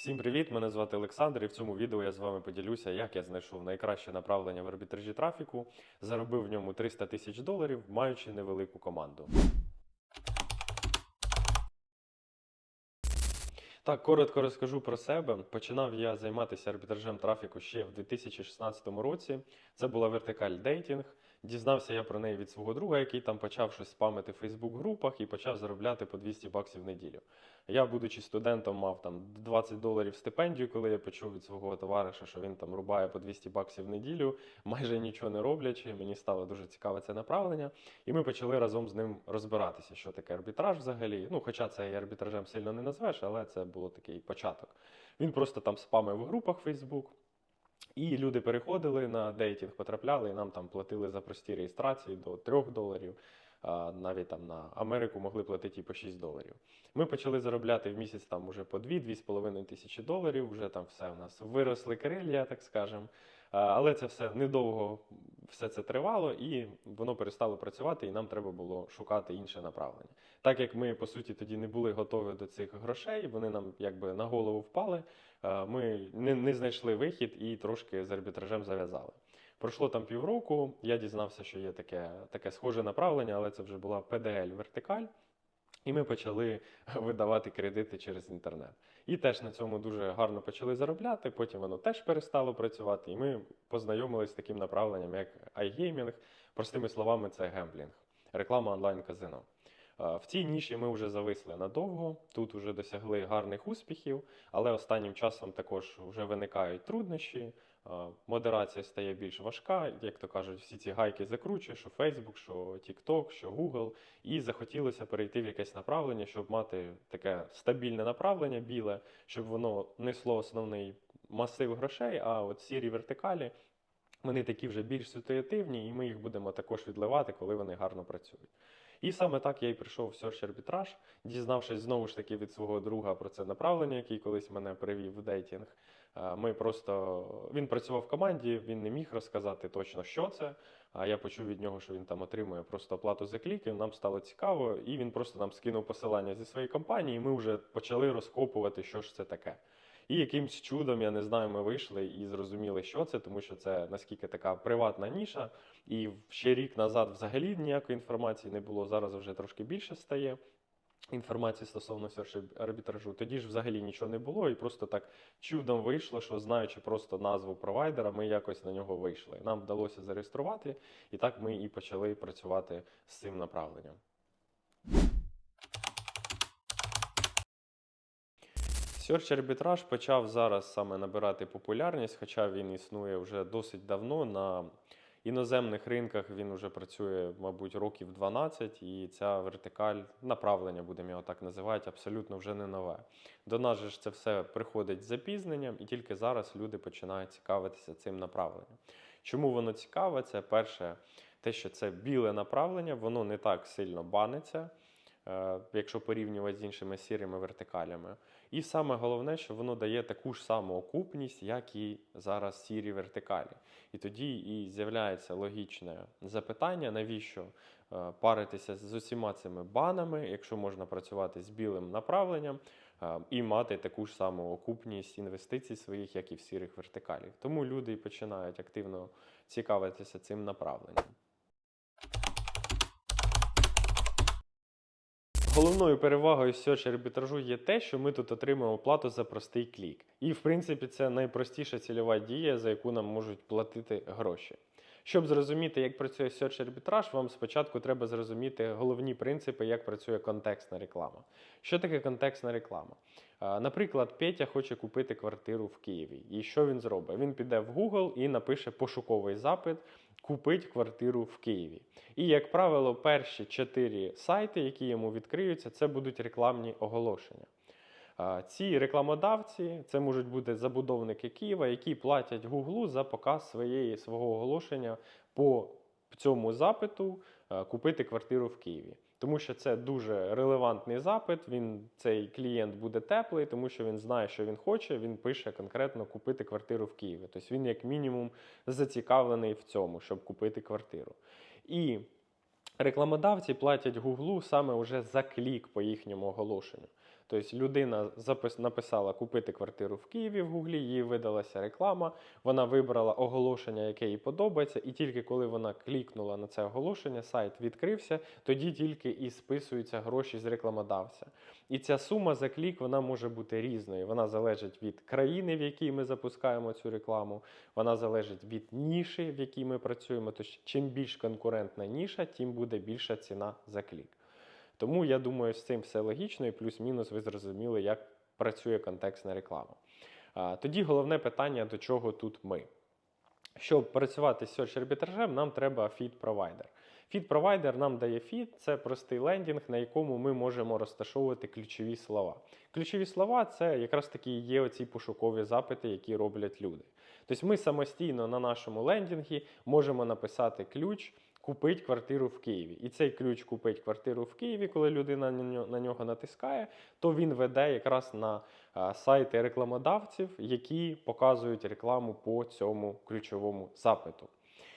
Всім привіт! Мене звати Олександр, і в цьому відео я з вами поділюся, як я знайшов найкраще направлення в арбітражі трафіку, заробив в ньому 300 тисяч доларів, маючи невелику команду. Так, коротко розкажу про себе. Починав я займатися арбітражем трафіку ще в 2016 році. Це була вертикаль дейтінг. Дізнався я про неї від свого друга, який там почав щось спамити в Фейсбук-групах і почав заробляти по 200 баксів в неділю. Я, будучи студентом, мав там 20 доларів стипендію, коли я почув від свого товариша, що він там рубає по 200 баксів в неділю, майже нічого не роблячи. Мені стало дуже цікаве це направлення. І ми почали разом з ним розбиратися, що таке арбітраж взагалі. Ну, хоча це і арбітражем сильно не назвеш, але це було такий початок. Він просто там спамив у групах Facebook. І люди переходили на дейтінг, потрапляли, і нам там платили за прості реєстрації до 3 доларів. Навіть там на Америку могли платити і по 6 доларів. Ми почали заробляти в місяць там уже по 2-2,5 тисячі доларів. Вже там все у нас виросли крилля, так скажемо. Але це все недовго все це тривало, і воно перестало працювати, і нам треба було шукати інше направлення. Так як ми по суті тоді не були готові до цих грошей, вони нам якби на голову впали. Е, Ми не, не знайшли вихід і трошки з арбітражем зав'язали. Пройшло там півроку, я дізнався, що є таке, таке схоже направлення, але це вже була PDL вертикаль. І ми почали видавати кредити через інтернет. І теж на цьому дуже гарно почали заробляти. Потім воно теж перестало працювати. І ми познайомилися з таким направленням, як iGaming. Простими словами, це гемблінг, реклама онлайн-казино. В цій ніші ми вже зависли надовго, тут вже досягли гарних успіхів, але останнім часом також вже виникають труднощі. Модерація стає більш важка, як то кажуть, всі ці гайки закручує, що Facebook, що TikTok, що Google. І захотілося перейти в якесь направлення, щоб мати таке стабільне направлення, біле, щоб воно несло основний масив грошей, а от сірі вертикалі. Вони такі вже більш ситуативні, і ми їх будемо також відливати, коли вони гарно працюють. І саме так я і прийшов в Search Arbitrage, дізнавшись знову ж таки від свого друга про це направлення, який колись мене привів в дейтінг. Е, Ми просто він працював в команді, він не міг розказати точно, що це. А я почув від нього, що він там отримує просто оплату за кліки. Нам стало цікаво, і він просто нам скинув посилання зі своєї компанії. і Ми вже почали розкопувати, що ж це таке. І якимсь чудом, я не знаю, ми вийшли і зрозуміли, що це, тому що це наскільки така приватна ніша. І ще рік назад взагалі ніякої інформації не було. Зараз вже трошки більше стає інформації стосовно арбітражу. Тоді ж взагалі нічого не було, і просто так чудом вийшло, що знаючи просто назву провайдера, ми якось на нього вийшли. Нам вдалося зареєструвати, і так ми і почали працювати з цим направленням. Search арбітраж почав зараз саме набирати популярність, хоча він існує вже досить давно. На іноземних ринках він вже працює, мабуть, років 12, і ця вертикаль направлення, будемо його так називати, абсолютно вже не нове. До нас же ж це все приходить з запізненням, і тільки зараз люди починають цікавитися цим направленням. Чому воно цікаве? Це перше, те, що це біле направлення, воно не так сильно баниться. е, Якщо порівнювати з іншими сірими вертикалями. І саме головне, що воно дає таку ж саму окупність, як і зараз сірі вертикалі. І тоді і з'являється логічне запитання, навіщо е, паритися з усіма цими банами, якщо можна працювати з білим направленням е, і мати таку ж саму окупність інвестицій своїх, як і в сірих вертикалів. Тому люди починають активно цікавитися цим направленням. Головною перевагою search арбітражу є те, що ми тут отримуємо плату за простий клік. І, в принципі, це найпростіша цільова дія, за яку нам можуть платити гроші. Щоб зрозуміти, як працює search арбітраж, вам спочатку треба зрозуміти головні принципи, як працює контекстна реклама. Що таке контекстна реклама? Наприклад, Петя хоче купити квартиру в Києві. І що він зробить? Він піде в Google і напише пошуковий запит Купить квартиру в Києві. І, як правило, перші чотири сайти, які йому відкриються, це будуть рекламні оголошення. Ці рекламодавці це можуть бути забудовники Києва, які платять Гуглу за показ своєї свого оголошення по цьому запиту е, купити квартиру в Києві. Тому що це дуже релевантний запит. Він цей клієнт буде теплий, тому що він знає, що він хоче. Він пише конкретно купити квартиру в Києві. Тобто він, як мінімум, зацікавлений в цьому, щоб купити квартиру. І рекламодавці платять Гуглу саме уже за клік по їхньому оголошенню. Тобто людина запис, написала купити квартиру в Києві в Гуглі, їй видалася реклама, вона вибрала оголошення, яке їй подобається, і тільки коли вона клікнула на це оголошення, сайт відкрився, тоді тільки і списуються гроші з рекламодавця. І ця сума за клік вона може бути різною. Вона залежить від країни, в якій ми запускаємо цю рекламу, вона залежить від ніші, в якій ми працюємо. Тож чим більш конкурентна ніша, тим буде більша ціна за клік. Тому я думаю, з цим все логічно, і плюс-мінус ви зрозуміли, як працює контекстна реклама. Тоді головне питання, до чого тут ми. Щоб працювати з search арбітражем, нам треба фід-провайдер. Фід-провайдер нам дає фід, це простий лендінг, на якому ми можемо розташовувати ключові слова. Ключові слова це якраз таки є оці пошукові запити, які роблять люди. Тобто ми самостійно на нашому лендінгі можемо написати ключ купить квартиру в Києві. І цей ключ купить квартиру в Києві, коли людина на нього натискає, то він веде якраз на сайти рекламодавців, які показують рекламу по цьому ключовому запиту.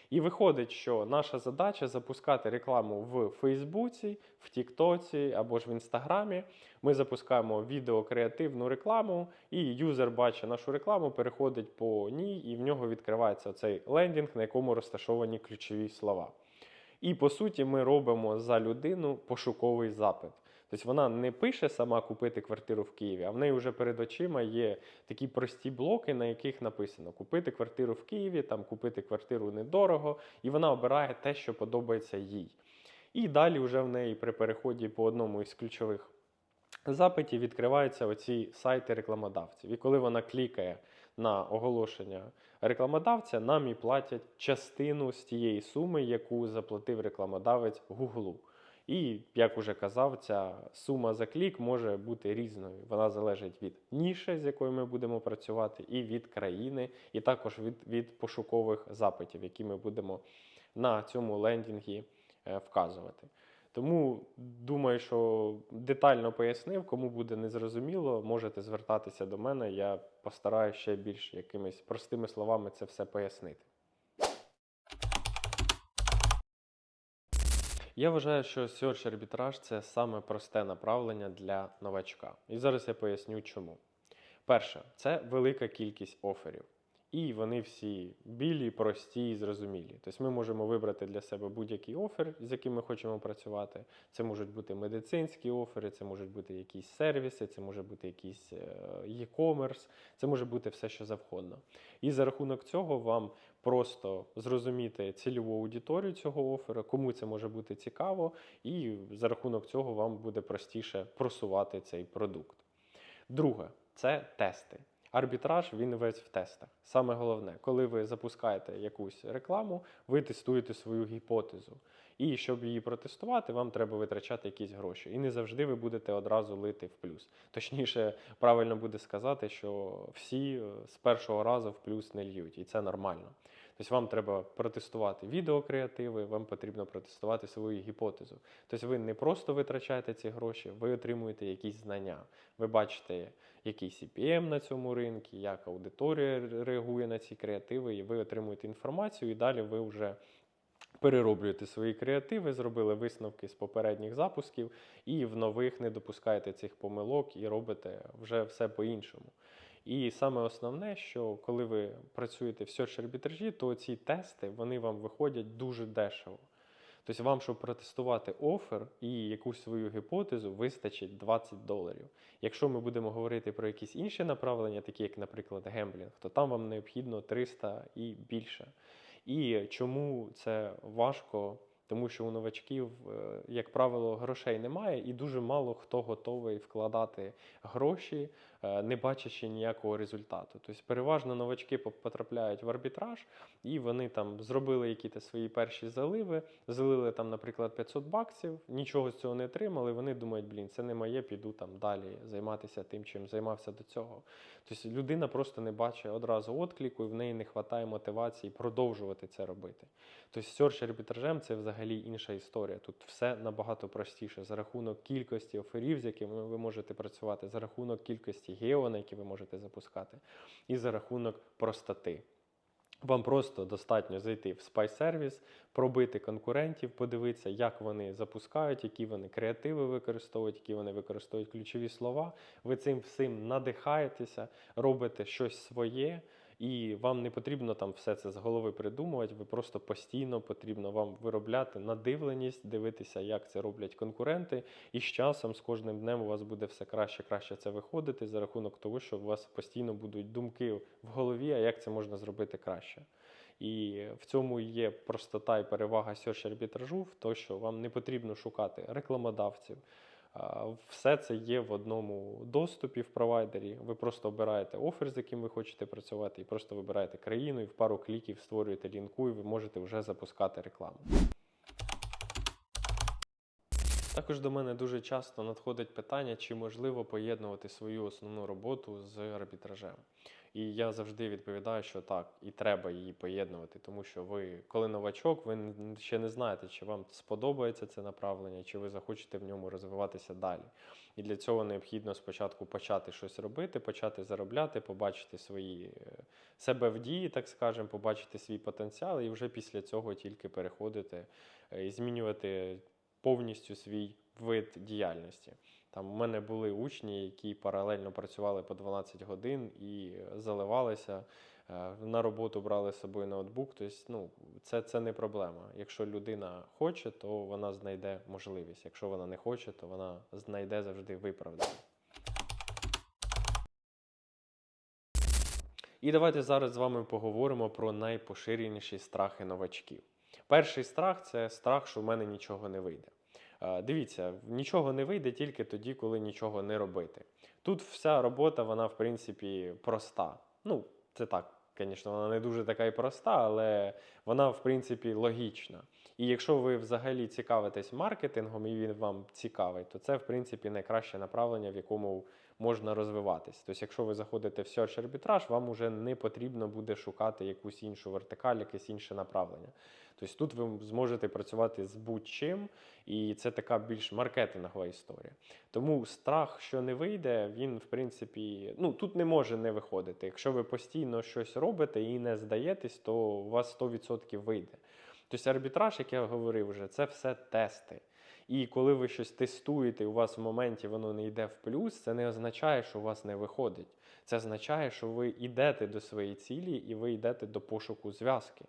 І виходить, що наша задача запускати рекламу в Фейсбуці, в Тіктоці або ж в Інстаграмі. Ми запускаємо відеокреативну рекламу, і юзер бачить нашу рекламу, переходить по ній, і в нього відкривається цей лендінг, на якому розташовані ключові слова. І по суті, ми робимо за людину пошуковий запит. Тобто вона не пише сама купити квартиру в Києві, а в неї вже перед очима є такі прості блоки, на яких написано купити квартиру в Києві, там купити квартиру недорого, і вона обирає те, що подобається їй. І далі вже в неї при переході по одному із ключових запитів відкриваються оці сайти рекламодавців. І коли вона клікає на оголошення рекламодавця, нам і платять частину з тієї суми, яку заплатив рекламодавець Гуглу. І, як уже казав, ця сума за клік може бути різною. Вона залежить від ніші, з якою ми будемо працювати, і від країни, і також від, від пошукових запитів, які ми будемо на цьому лендінгі е, вказувати. Тому думаю, що детально пояснив, кому буде незрозуміло, можете звертатися до мене. Я постараюся ще більш якимись простими словами це все пояснити. Я вважаю, що search арбітраж це саме просте направлення для новачка. І зараз я поясню чому. Перше, це велика кількість оферів. І вони всі білі, прості і зрозумілі. Тобто ми можемо вибрати для себе будь-який офер, з яким ми хочемо працювати. Це можуть бути медицинські офери, це можуть бути якісь сервіси, це може бути якийсь е, e-commerce, це може бути все, що завгодно. І за рахунок цього вам просто зрозуміти цільову аудиторію цього оферу, кому це може бути цікаво, і за рахунок цього вам буде простіше просувати цей продукт. Друге це тести. Арбітраж він весь в тестах. Саме головне, коли ви запускаєте якусь рекламу, ви тестуєте свою гіпотезу. І щоб її протестувати, вам треба витрачати якісь гроші. І не завжди ви будете одразу лити в плюс. Точніше, правильно буде сказати, що всі е, з першого разу в плюс не льють, і це нормально. Тобто вам треба протестувати відеокреативи, вам потрібно протестувати свою гіпотезу. Тобто ви не просто витрачаєте ці гроші, ви отримуєте якісь знання. Ви бачите, який CPM на цьому ринку, як аудиторія реагує на ці креативи, і ви отримуєте інформацію, і далі ви вже перероблюєте свої креативи, зробили висновки з попередніх запусків, і в нових не допускаєте цих помилок і робите вже все по-іншому. І саме основне, що коли ви працюєте в search арбітражі, то ці тести вони вам виходять дуже дешево. Тобто вам, щоб протестувати офер і якусь свою гіпотезу, вистачить 20 доларів. Якщо ми будемо говорити про якісь інші направлення, такі як, наприклад, гемблінг, то там вам необхідно 300 і більше. І чому це важко? Тому що у новачків, е, як правило, грошей немає, і дуже мало хто готовий вкладати гроші, не бачачи ніякого результату. Тобто, переважно новачки потрапляють в арбітраж, і вони там зробили якісь свої перші заливи, залили там, наприклад, 500 баксів, нічого з цього не отримали. Вони думають, блін, це не моє, піду там далі займатися тим, чим займався до цього. Тобто людина просто не бачить одразу відклику, і в неї не вистачає мотивації продовжувати це робити. Тобто search арбітражем це взагалі інша історія. Тут все набагато простіше за рахунок кількості оферів, з якими ви можете працювати, за рахунок кількості гео, на які ви можете запускати, і за рахунок простоти. Вам просто достатньо зайти в Service, пробити конкурентів, подивитися, як вони запускають, які вони креативи використовують, які вони використовують ключові слова. Ви цим всім надихаєтеся, робите щось своє, і вам не потрібно там все це з голови придумувати. Ви просто постійно потрібно вам виробляти надивленість, дивитися, як це роблять конкуренти. І з часом, з кожним днем у вас буде все краще, краще це виходити за рахунок того, що у вас постійно будуть думки в голові, а як це можна зробити краще. І в цьому є простота і перевага search арбітражу в тому, що вам не потрібно шукати рекламодавців. Все це є в одному доступі в провайдері. Ви просто обираєте офер, з яким ви хочете працювати, і просто вибираєте країну, і в пару кліків створюєте лінку, і ви можете вже запускати рекламу. Також до мене дуже часто надходить питання, чи можливо поєднувати свою основну роботу з арбітражем. І я завжди відповідаю, що так, і треба її поєднувати, тому що ви, коли новачок, ви ще не знаєте, чи вам сподобається це направлення, чи ви захочете в ньому розвиватися далі. І для цього необхідно спочатку почати щось робити, почати заробляти, побачити свої е, себе в дії, так скажемо, побачити свій потенціал, і вже після цього тільки переходити е, і змінювати повністю свій вид діяльності. Там у мене були учні, які паралельно працювали по 12 годин і заливалися. е, На роботу брали з собою ноутбук. Тобто, ну, це, це не проблема. Якщо людина хоче, то вона знайде можливість. Якщо вона не хоче, то вона знайде завжди виправдання. І давайте зараз з вами поговоримо про найпоширеніші страхи новачків. Перший страх це страх, що в мене нічого не вийде. Е, Дивіться, нічого не вийде тільки тоді, коли нічого не робити. Тут вся робота, вона, в принципі, проста. Ну, це так, звісно, вона не дуже така і проста, але вона, в принципі, логічна. І якщо ви взагалі цікавитесь маркетингом і він вам цікавий, то це, в принципі, найкраще направлення, в якому можна розвиватись. Тобто, якщо ви заходите в search арбітраж, вам уже не потрібно буде шукати якусь іншу вертикаль, якесь інше направлення. Тобто тут ви зможете працювати з будь-чим, і це така більш маркетингова історія. Тому страх, що не вийде, він, в принципі, ну тут не може не виходити. Якщо ви постійно щось робите і не здаєтесь, то у вас 100% вийде. Тобто арбітраж, як я говорив вже, це все тести. І коли ви щось тестуєте, і у вас в моменті воно не йде в плюс, це не означає, що у вас не виходить. Це означає, що ви йдете до своєї цілі і ви йдете до пошуку зв'язки.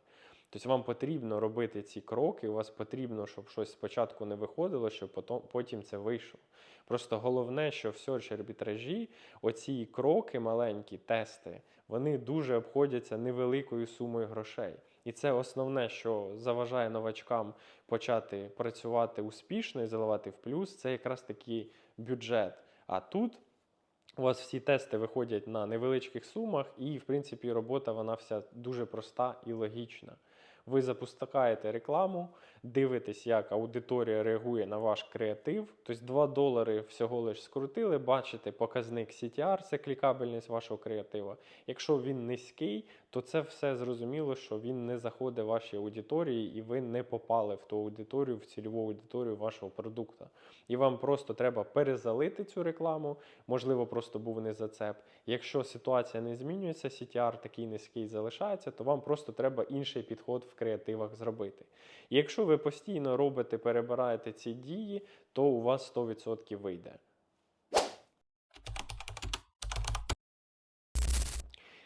Тобто вам потрібно робити ці кроки, у вас потрібно, щоб щось спочатку не виходило, щоб потім це вийшло. Просто головне, що в search арбітражі оці кроки, маленькі тести, вони дуже обходяться невеликою сумою грошей. І це основне, що заважає новачкам почати працювати успішно і заливати в плюс, це якраз такий бюджет. А тут у вас всі тести виходять на невеличких сумах, і, в принципі, робота вона вся дуже проста і логічна. Ви запускаєте рекламу, дивитесь, як аудиторія реагує на ваш креатив. Тобто 2 долари всього лиш скрутили, бачите показник CTR, це клікабельність вашого креатива. Якщо він низький, то це все зрозуміло, що він не заходить в ваші аудиторії, і ви не попали в ту аудиторію, в цільову аудиторію вашого продукту. І вам просто треба перезалити цю рекламу, можливо, просто був не зацеп. Якщо ситуація не змінюється, CTR такий низький залишається, то вам просто треба інший підход креативах зробити. Якщо ви постійно робите, перебираєте ці дії, то у вас 100% вийде.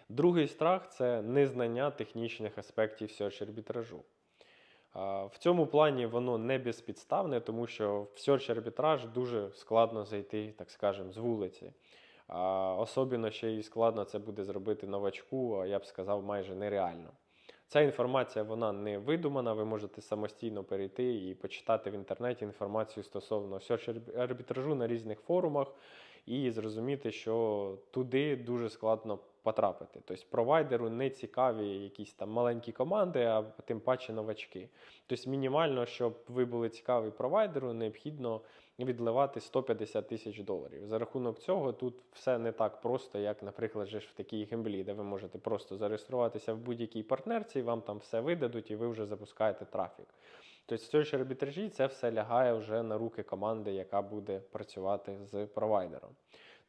Другий страх це незнання технічних аспектів search арбітражу. В цьому плані воно не безпідставне, тому що в search арбітраж дуже складно зайти, так скажемо, з вулиці. Особливо ще й складно це буде зробити новачку, я б сказав, майже нереально. Ця інформація вона не видумана. Ви можете самостійно перейти і почитати в інтернеті інформацію стосовно search арбітражу на різних форумах і зрозуміти, що туди дуже складно потрапити. Тобто провайдеру не цікаві якісь там маленькі команди, а тим паче новачки. Тобто, мінімально, щоб ви були цікаві провайдеру, необхідно відливати 150 тисяч доларів. За рахунок цього тут все не так просто, як, наприклад, в такій гемблі, де ви можете просто зареєструватися в будь-якій партнерці, вам там все видадуть, і ви вже запускаєте трафік. Тобто цьому арбітражі це все лягає вже на руки команди, яка буде працювати з провайдером.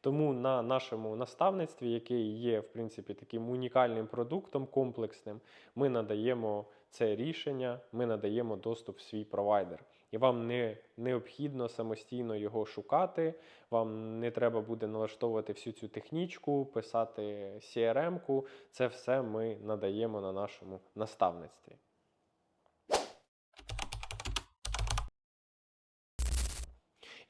Тому на нашому наставництві, яке є в принципі таким унікальним продуктом комплексним, ми надаємо це рішення, ми надаємо доступ в свій провайдер. І вам не необхідно самостійно його шукати. Вам не треба буде налаштовувати всю цю технічку, писати CRM-ку. Це все ми надаємо на нашому наставництві.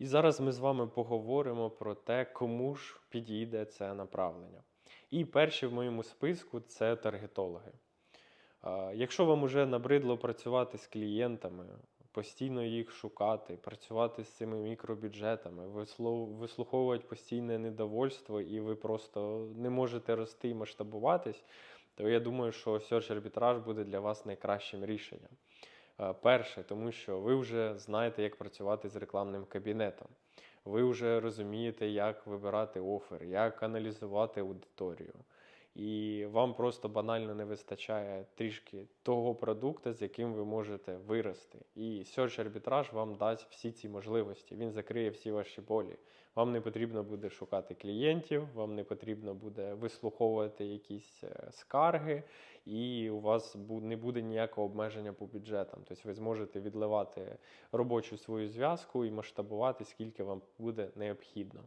І зараз ми з вами поговоримо про те, кому ж підійде це направлення. І перші в моєму списку це таргетологи. Якщо вам уже набридло працювати з клієнтами, постійно їх шукати, працювати з цими мікробюджетами, вислуховувати постійне недовольство, і ви просто не можете рости і масштабуватись, то я думаю, що Search Arbitrage буде для вас найкращим рішенням. Е, Перше, тому що ви вже знаєте, як працювати з рекламним кабінетом. Ви вже розумієте, як вибирати офер, як аналізувати аудиторію. І вам просто банально не вистачає трішки того продукту, з яким ви можете вирости. І Search Arbitrage вам дасть всі ці можливості. Він закриє всі ваші болі. Вам не потрібно буде шукати клієнтів, вам не потрібно буде вислуховувати якісь е, скарги, і у вас не буде ніякого обмеження по бюджетам. Тобто ви зможете відливати робочу свою зв'язку і масштабувати, скільки вам буде необхідно.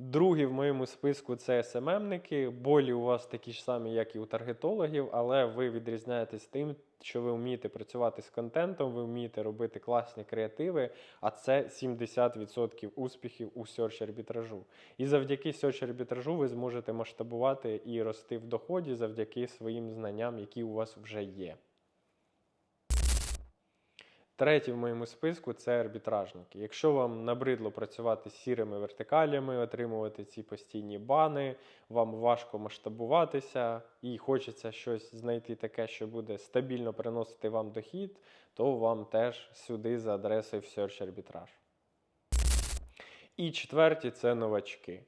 Другий в моєму списку це СММники. Болі у вас такі ж самі, як і у таргетологів, але ви відрізняєтесь тим, що ви вмієте працювати з контентом, ви вмієте робити класні креативи, а це 70% успіхів у search арбітражу. І завдяки search арбітражу ви зможете масштабувати і рости в доході завдяки своїм знанням, які у вас вже є. Третій в моєму списку це арбітражники. Якщо вам набридло працювати з сірими вертикалями, отримувати ці постійні бани, вам важко масштабуватися і хочеться щось знайти таке, що буде стабільно приносити вам дохід, то вам теж сюди за адресою в Search Arbitrage. І четверті це новачки.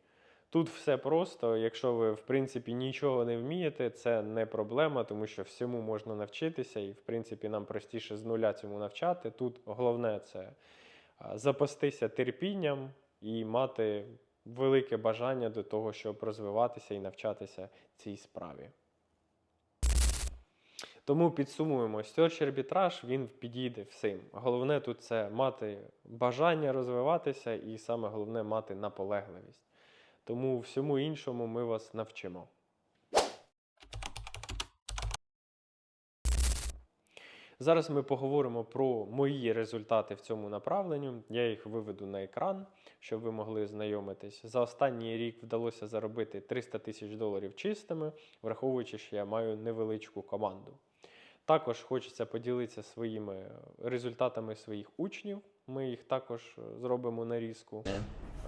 Тут все просто. Якщо ви, в принципі, нічого не вмієте, це не проблема, тому що всьому можна навчитися, і, в принципі, нам простіше з нуля цьому навчати. Тут головне це запастися терпінням і мати велике бажання до того, щоб розвиватися і навчатися цій справі. Тому підсумуємо, Search арбітраж він підійде всім. Головне тут це мати бажання розвиватися, і саме головне мати наполегливість. Тому всьому іншому ми вас навчимо. Зараз ми поговоримо про мої результати в цьому направленні. Я їх виведу на екран, щоб ви могли знайомитись. За останній рік вдалося заробити 300 тисяч доларів чистими, враховуючи, що я маю невеличку команду. Також хочеться поділитися своїми результатами своїх учнів. Ми їх також е, зробимо нарізку.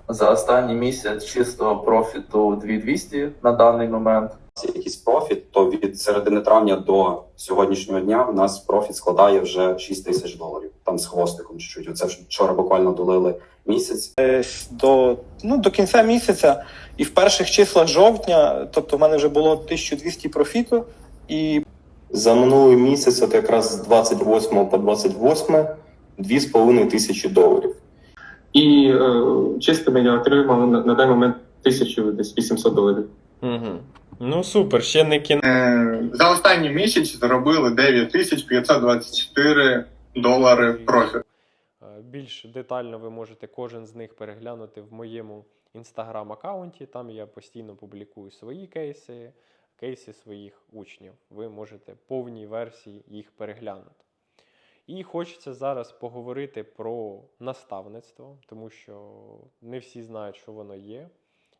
За останній місяць чистого профіту 2200 на даний момент. якийсь профіт, то від середини травня до сьогоднішнього дня в нас профіт складає вже 6 тисяч доларів. Там з хвостиком чуть-чуть. Оце вчора буквально долили місяць. десь до, ну, до кінця місяця і в перших числах жовтня, тобто в мене вже було 1200 профіту, і За минулий місяць, от якраз з 28 по 28, 2,5 тисячі доларів. І е, чистими я отримав на, на даний момент 1800 доларів. Угу. Ну супер, ще не кінець. Е, За останній місяць заробили 9524 долари профіт. Е, Більш детально ви можете кожен з них переглянути в моєму інстаграм-аккаунті. Там я постійно публікую свої кейси, кейси своїх учнів. Ви можете повній версії їх переглянути. І хочеться зараз поговорити про наставництво, тому що не всі знають, що воно є.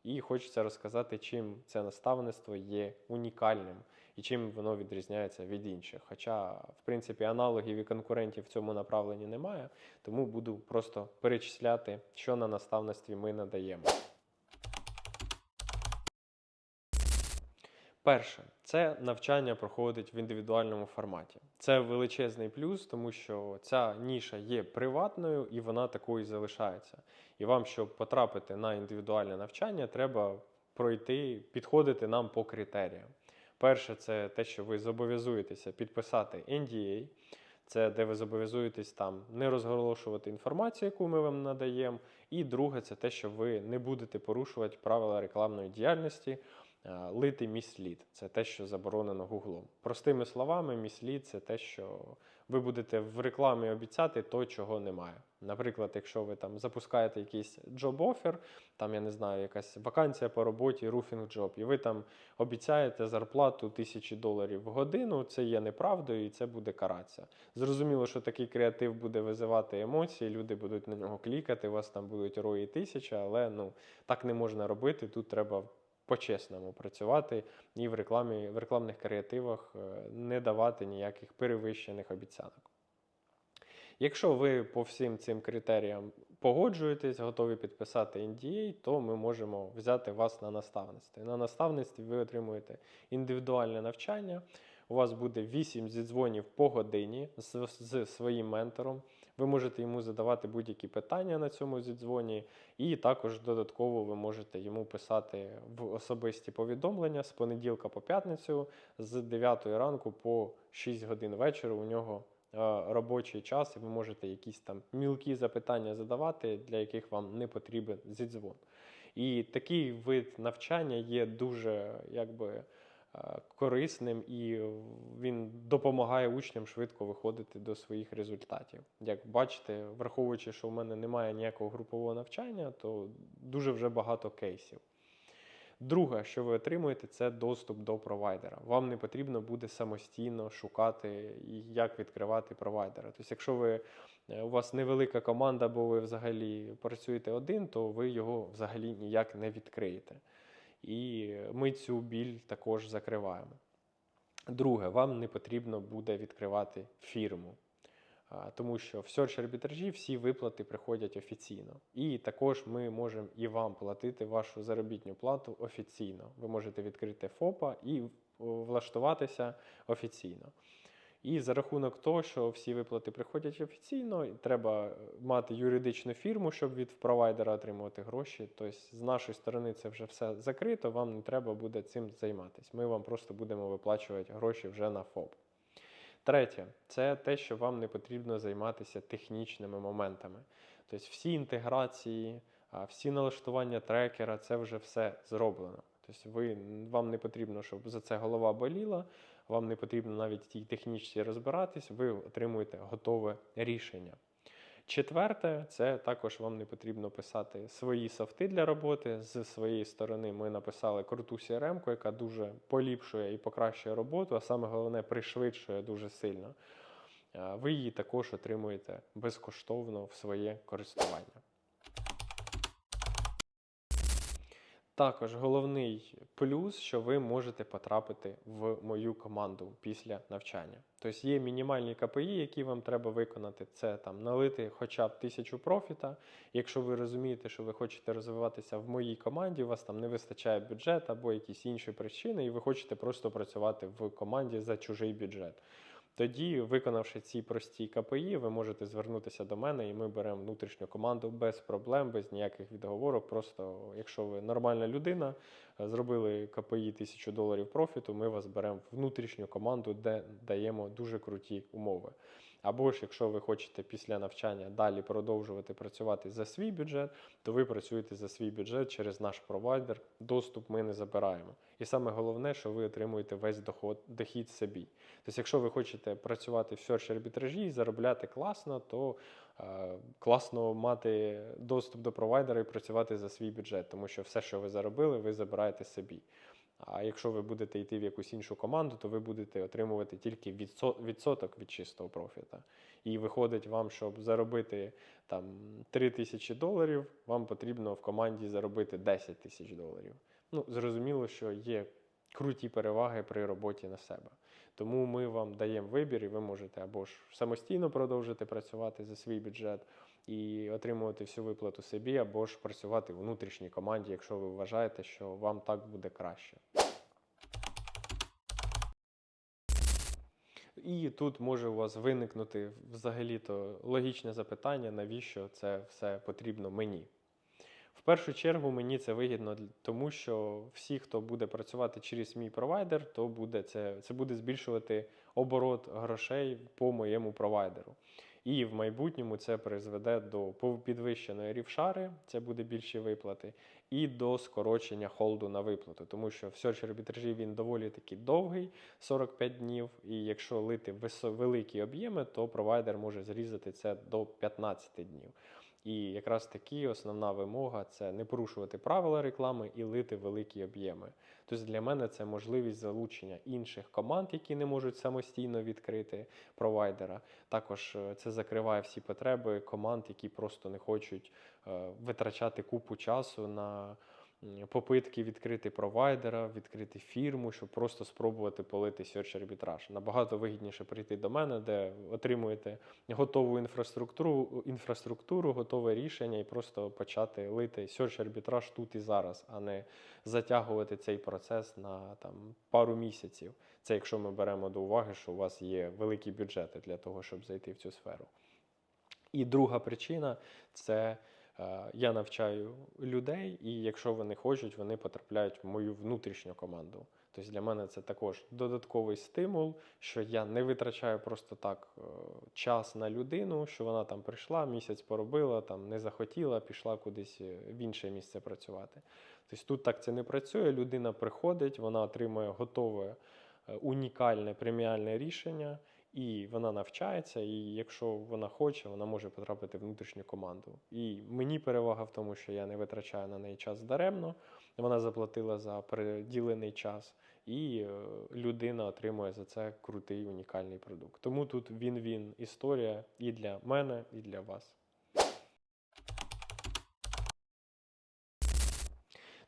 І хочеться розказати, чим це наставництво є унікальним і чим воно відрізняється від інших. Хоча, в принципі, аналогів і конкурентів в цьому направленні немає, тому буду просто перечисляти, що на наставництві ми надаємо. Перше, це навчання проходить в індивідуальному форматі. Це величезний плюс, тому що ця ніша є приватною і вона такою залишається. І вам, щоб потрапити на індивідуальне навчання, треба пройти, підходити нам по критеріям. Перше, це те, що ви зобов'язуєтеся підписати NDA. це де ви зобов'язуєтесь там не розголошувати інформацію, яку ми вам надаємо. І друге, це те, що ви не будете порушувати правила рекламної діяльності, лити міслід. Це те, що заборонено Гуглом. Простими словами, міслід це те, що ви будете в рекламі обіцяти то, чого немає. Наприклад, якщо ви там запускаєте якийсь job-offer, там я не знаю, якась вакансія по роботі, roofing job, і ви там обіцяєте зарплату тисячі доларів в годину, це є неправдою і це буде каратися. Зрозуміло, що такий креатив буде визивати емоції, люди будуть на нього клікати, у вас там будуть рої тисячі, але ну так не можна робити. Тут треба по-чесному працювати і в рекламі, в рекламних креативах е, не давати ніяких перевищених обіцянок. Якщо ви по всім цим критеріям погоджуєтесь, готові підписати NDA, то ми можемо взяти вас на наставництво. На наставництві ви отримуєте індивідуальне навчання. У вас буде 8 зідзвонів по годині з, з своїм ментором. Ви можете йому задавати будь-які питання на цьому зідзвоні, і також додатково ви можете йому писати в особисті повідомлення з понеділка по п'ятницю з 9 ранку по 6 годин вечора. У нього е, робочий час, і ви можете якісь там мілкі запитання задавати, для яких вам не потрібен зідзвон. І такий вид навчання є дуже якби корисним і він допомагає учням швидко виходити до своїх результатів. Як бачите, враховуючи, що в мене немає ніякого групового навчання, то дуже вже багато кейсів. Друге, що ви отримуєте, це доступ до провайдера. Вам не потрібно буде самостійно шукати, як відкривати провайдера. Тобто, якщо ви, е, у вас невелика команда, або ви взагалі працюєте один, то ви його взагалі ніяк не відкриєте. І ми цю біль також закриваємо. Друге, вам не потрібно буде відкривати фірму. Тому що в search арбітражі всі виплати приходять офіційно. І також ми можемо і вам платити вашу заробітну плату офіційно. Ви можете відкрити ФОПа і влаштуватися офіційно. І за рахунок того, що всі виплати приходять офіційно, і треба мати юридичну фірму, щоб від провайдера отримувати гроші. Тобто, з нашої сторони це вже все закрито, вам не треба буде цим займатися. Ми вам просто будемо виплачувати гроші вже на ФОП. Третє, це те, що вам не потрібно займатися технічними моментами. Тобто всі інтеграції, всі налаштування трекера, це вже все зроблено. Тобто ви, вам не потрібно, щоб за це голова боліла, вам не потрібно навіть тій технічці розбиратись, ви отримуєте готове рішення. Четверте, це також вам не потрібно писати свої софти для роботи. З своєї сторони ми написали круту CRM, яка дуже поліпшує і покращує роботу, а саме головне пришвидшує дуже сильно. Ви її також отримуєте безкоштовно в своє користування. Також головний плюс, що ви можете потрапити в мою команду після навчання. Тобто є мінімальні КПІ, які вам треба виконати. Це там налити хоча б тисячу профіта. Якщо ви розумієте, що ви хочете розвиватися в моїй команді, у вас там не вистачає бюджет або якісь інші причини, і ви хочете просто працювати в команді за чужий бюджет. Тоді, виконавши ці прості КПІ, ви можете звернутися до мене, і ми беремо внутрішню команду без проблем, без ніяких відговорок. Просто, якщо ви нормальна людина, е, зробили КПІ 1000 доларів профіту, ми вас беремо внутрішню команду, де даємо дуже круті умови. Або ж якщо ви хочете після навчання далі продовжувати працювати за свій бюджет, то ви працюєте за свій бюджет через наш провайдер. Доступ ми не забираємо. І саме головне, що ви отримуєте весь доход, дохід собі. Тобто, якщо ви хочете працювати в search арбітражі і заробляти класно, то е, класно мати доступ до провайдера і працювати за свій бюджет, тому що все, що ви заробили, ви забираєте собі. А якщо ви будете йти в якусь іншу команду, то ви будете отримувати тільки відсоток від чистого профіта. І виходить вам, щоб заробити там 3 тисячі доларів, вам потрібно в команді заробити 10 тисяч доларів. Ну, зрозуміло, що є круті переваги при роботі на себе. Тому ми вам даємо вибір, і ви можете або ж самостійно продовжити працювати за свій бюджет і отримувати всю виплату собі, або ж працювати в внутрішній команді, якщо ви вважаєте, що вам так буде краще. І тут може у вас виникнути взагалі-то логічне запитання, навіщо це все потрібно мені. В першу чергу мені це вигідно, тому що всі, хто буде працювати через мій провайдер, то буде це, це буде збільшувати оборот грошей по моєму провайдеру. І в майбутньому це призведе до підвищеної рівшари, це буде більші виплати, і до скорочення холду на виплату, тому що в search арбітражі він доволі таки довгий, 45 днів. І якщо лити великі об'єми, то провайдер може зрізати це до 15 днів. І якраз таки основна вимога це не порушувати правила реклами і лити великі об'єми. Тобто для мене це можливість залучення інших команд, які не можуть самостійно відкрити провайдера. Також е, це закриває всі потреби команд, які просто не хочуть е, витрачати купу часу на попитки відкрити провайдера, відкрити фірму, щоб просто спробувати полити search арбітраж. Набагато вигідніше прийти до мене, де отримуєте готову інфраструктуру, інфраструктуру, готове рішення і просто почати лити search арбітраж тут і зараз, а не затягувати цей процес на там пару місяців. Це якщо ми беремо до уваги, що у вас є великі бюджети для того, щоб зайти в цю сферу. І друга причина це я навчаю людей, і якщо вони хочуть, вони потрапляють в мою внутрішню команду. Тобто для мене це також додатковий стимул, що я не витрачаю просто так е, час на людину, що вона там прийшла, місяць поробила, там не захотіла, пішла кудись е, в інше місце працювати. Тобто тут так це не працює. Людина приходить, вона отримує готове е, унікальне преміальне рішення, і вона навчається. І якщо вона хоче, вона може потрапити в внутрішню команду. І мені перевага в тому, що я не витрачаю на неї час даремно. Вона заплатила за переділений час, і е, людина отримує за це крутий унікальний продукт. Тому тут він-він історія і для мене, і для вас.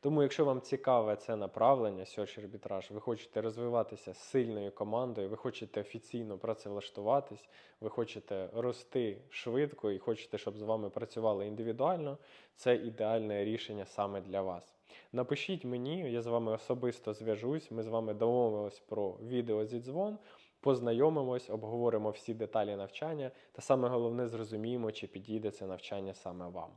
Тому, якщо вам цікаве це направлення, search арбітраж, ви хочете розвиватися з сильною командою, ви хочете офіційно працевлаштуватись, ви хочете рости швидко і хочете, щоб з вами працювали індивідуально, це ідеальне рішення саме для вас. Напишіть мені, я з вами особисто зв'яжусь, ми з вами домовимось про відео відеозідзвон, познайомимось, обговоримо всі деталі навчання та саме головне зрозуміємо, чи підійде це навчання саме вам.